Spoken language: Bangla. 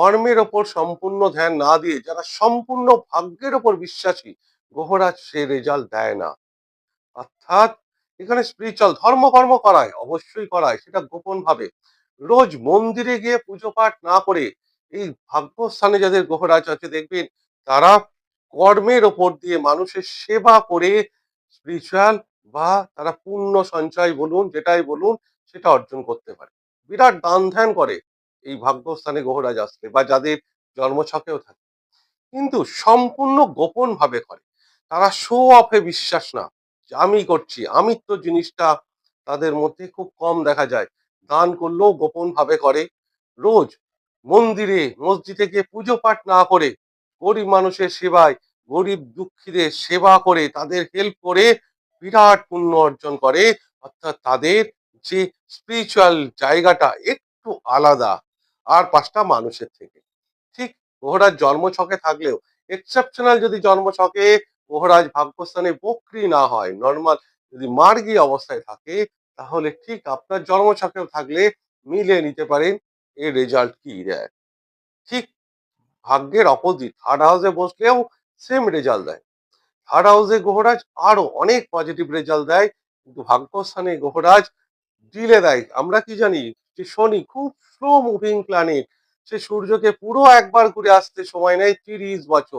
কর্মের ওপর সম্পূর্ণ ধ্যান না দিয়ে যারা সম্পূর্ণ ভাগ্যের ওপর বিশ্বাসী গ্রহরাজ সে রেজাল্ট দেয় না। অর্থাৎ এখানে স্পিরিচুয়াল ধর্ম কর্ম করায়, অবশ্যই করায়, সেটা গোপন ভাবে রোজ মন্দিরে গিয়ে পুজো পাঠ না করে এই ভাগ্যস্থানে যাদের গ্রহরাজ আছে, দেখবেন তারা কর্মের ওপর দিয়ে মানুষের সেবা করে স্পিরিচুয়াল বা তারা পূর্ণ সঞ্চয় বলুন, যেটাই বলুন, সেটা অর্জন করতে পারে। বিরাট দান ধ্যান করে। এই ভাগ্যস্থানে গ্রহরাজ আসলে বা যাদের জন্মছকেও থাকে। কিন্তু সম্পূর্ণ গোপন ভাবে করে। তারা শো অফে বিশ্বাস না আমি করছি, আমি তো জিনিসটা তাদের মধ্যে খুব কম দেখা যায়। দান করলেও গোপন ভাবে করে। রোজ মন্দিরে, মসজিদে গিয়ে পুজো পাঠ না করে গরিব মানুষের সেবায় গরিব দুঃখীদের সেবা করে তাদের হেল্প করে বিরাট পুণ্য অর্জন করে। অর্থাৎ তাদের যে স্পিরিচুয়াল জায়গাটা একটু আলাদা। আর পাঁচটা মানুষের থেকে। ঠিক, মহারাজ জন্মছকে থাকলেও এক্সেপশনাল যদি জন্মছকে, মহারাজ ভাগ্যস্থানে বক্রি না হয় নর্মাল যদি মার্গী অবস্থায় থাকে, তাহলে ঠিক আপনার জন্মছকেও থাকলে মিলে নিতে পারেন এর রেজাল্ট কি দেয়? ঠিক, ভাগ্যের অপোজিট থার্ড হাউসে বসলেও সেম রেজাল্ট দেয়। থার্ড হাউসে গ্রহরাজ আরও অনেক পজিটিভ রেজাল্ট দেয়, কিন্তু ভাগ্যস্থানে গ্রহরাজ ডিলে দেয়। আমরা কি জানি যে শনি খুব স্লো মুভিং প্ল্যানেট সে সূর্যকে পুরো একবার ঘুরে আসতে সময় নেয় তিরিশ বছর।